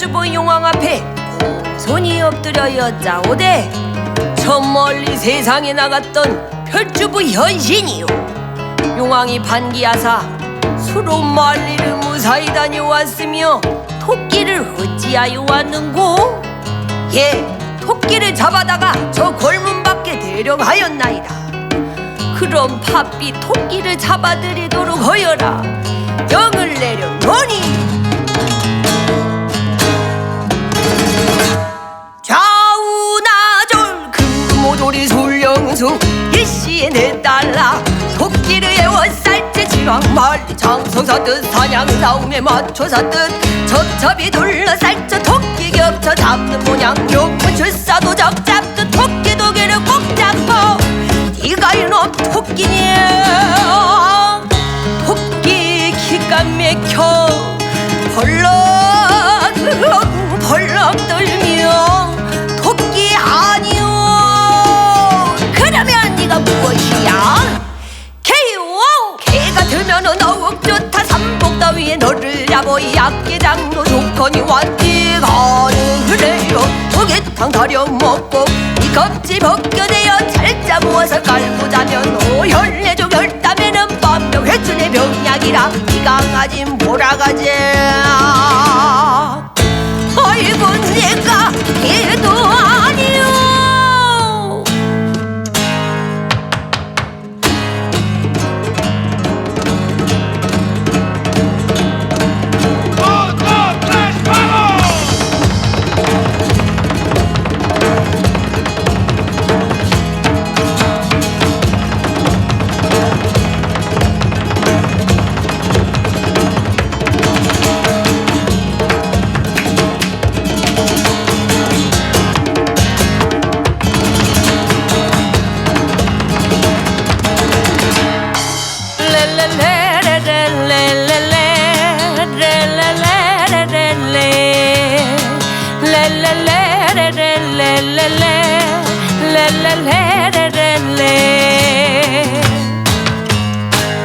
저 용왕 앞에 손이 엎드려 여짜오되 저 멀리 세상에 나갔던 별주부 현신이요 용왕이 반기하사 수로 만리를 무사히 다녀왔으며 토끼를 어찌하여 왔는고? 예, 토끼를 잡아다가 저 골문 밖에 대령하였나이다. 그럼 팥비 토끼를 잡아들이도록 하여라. 영을 내려 술령수 일시에 내 딸라 토끼를 애워 쌀째 지방 말리 장성사듯 사냥 싸움에 맞춰 사듯 첩첩이 둘러쌀쳐 토끼 겹쳐 잡는 모양 용 들면은 더욱 좋다. 삼복 더위에 너를 잡어 약계장로 좋거니 왔지 가는 그래요 조개탕 다려 먹고 이 껍질 벗겨내어 잘짜 모아서 깔고 자면 오혈내조 결담에는 반병 회춘의 병약이라 이 강아지 몰아가지. 아이고 내가 개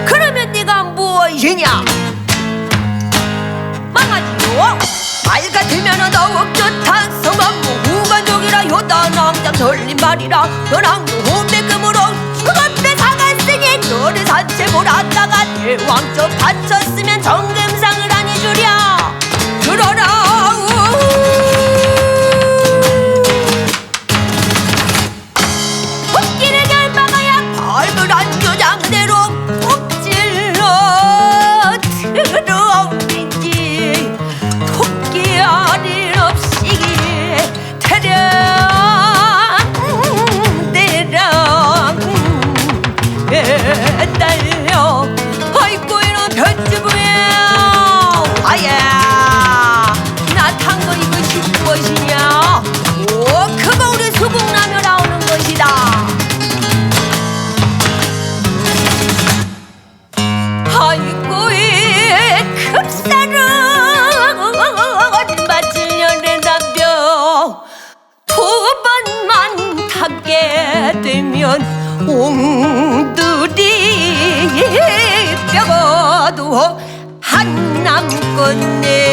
그러면 네가 무엇이냐? 망하지요. 말 같으면은 더욱 좋다. 성왕무 후관족이라 효단왕장 설림말이라 연왕무 후배금으로 수갑대 사갔으니 너를 사채 몰았다가 대왕적 바쳤 되면 옹들이 뼈고도 한 남건네